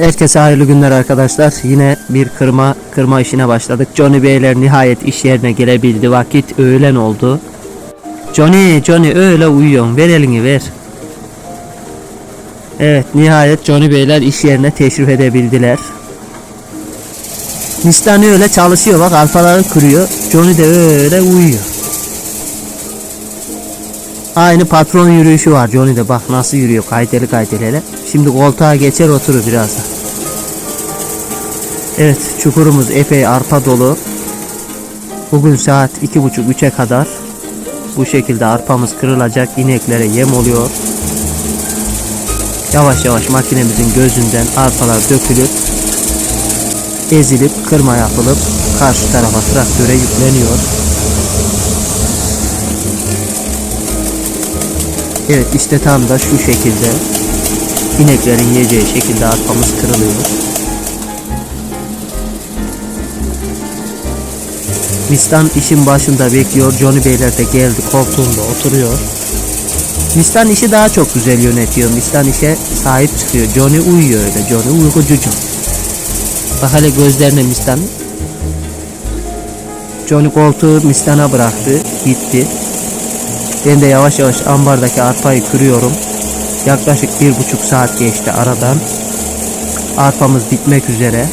Herkese hayırlı günler arkadaşlar. Yine bir kırma kırma işine başladık. Johnny Beyler nihayet iş yerine gelebildi. Vakit öğlen oldu. Johnny, Johnny öyle uyuyorsun. Ver elini ver. Evet nihayet Johnny Beyler iş yerine teşrif edebildiler. Nistani öyle çalışıyor bak alfaları kırıyor. Johnny de öyle uyuyor. Aynı patron yürüyüşü var Johnny'de bak nasıl yürüyor kayteli kayteli hele. Şimdi koltuğa geçer oturur birazdan. Evet çukurumuz epey arpa dolu. Bugün saat iki buçuk üçe kadar bu şekilde arpamız kırılacak ineklere yem oluyor. Yavaş yavaş makinemizin gözünden arpalar dökülüp ezilip kırma yapılıp karşı tarafa traktöre yükleniyor. Evet işte tam da şu şekilde ineklerin yiyeceği şekilde arpamız kırılıyor. Mistan işin başında bekliyor. Johnny Beyler de geldi koltuğunda oturuyor. Mistan işi daha çok güzel yönetiyor. Mistan işe sahip çıkıyor. Johnny uyuyor öyle. Johnny uykucucu. Bak hele gözlerine Mistan. Johnny koltuğu Mistan'a bıraktı. Gitti. Ben de yavaş yavaş ambardaki arpayı kırıyorum. Yaklaşık bir buçuk saat geçti aradan. Arpamız bitmek üzere.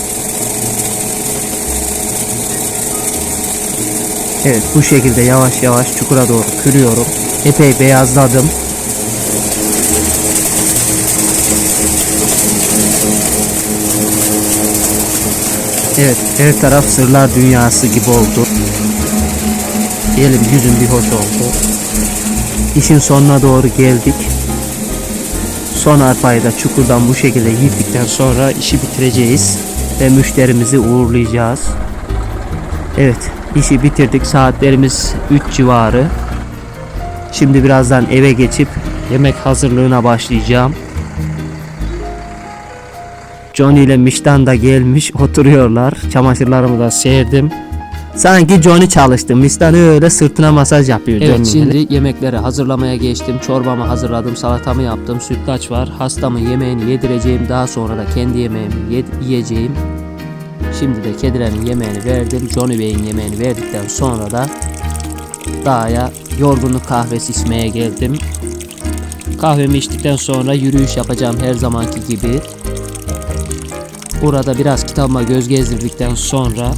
Evet bu şekilde yavaş yavaş çukura doğru kırıyorum. Epey beyazladım. Evet her taraf sırlar dünyası gibi oldu. Diyelim yüzüm bir hoş oldu. İşin sonuna doğru geldik. Son arpayı da çukurdan bu şekilde yedikten sonra işi bitireceğiz ve müşterimizi uğurlayacağız. Evet, işi bitirdik. Saatlerimiz 3 civarı. Şimdi birazdan eve geçip yemek hazırlığına başlayacağım. Johnny ile Miştan da gelmiş oturuyorlar. Çamaşırlarımı da serdim. Sanki Johnny çalıştı. Miştan öyle sırtına masaj yapıyor. Evet şimdi yemekleri hazırlamaya geçtim. Çorbamı hazırladım, salatamı yaptım, sütlaç var. Hastamın yemeğini yedireceğim. Daha sonra da kendi yemeğimi yed- yiyeceğim. Şimdi de kedilerin yemeğini verdim. Johnny Bey'in yemeğini verdikten sonra da dağa yorgunluk kahvesi içmeye geldim. Kahvemi içtikten sonra yürüyüş yapacağım her zamanki gibi. Burada biraz kitabıma göz gezdirdikten sonra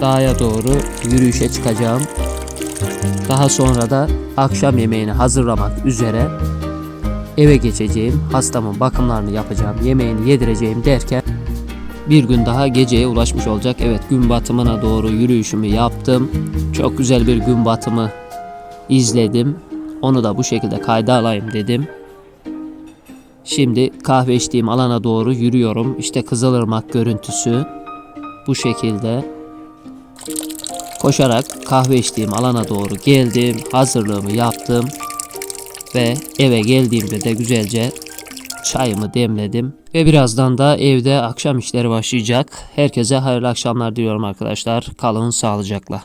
dağa doğru yürüyüşe çıkacağım. Daha sonra da akşam yemeğini hazırlamak üzere eve geçeceğim. Hastamın bakımlarını yapacağım, yemeğini yedireceğim derken bir gün daha geceye ulaşmış olacak. Evet gün batımına doğru yürüyüşümü yaptım. Çok güzel bir gün batımı izledim. Onu da bu şekilde kayda alayım dedim. Şimdi kahve içtiğim alana doğru yürüyorum. İşte Kızılırmak görüntüsü bu şekilde. Koşarak kahve içtiğim alana doğru geldim. Hazırlığımı yaptım. Ve eve geldiğimde de güzelce çayımı demledim. Ve birazdan da evde akşam işleri başlayacak. Herkese hayırlı akşamlar diliyorum arkadaşlar. Kalın sağlıcakla.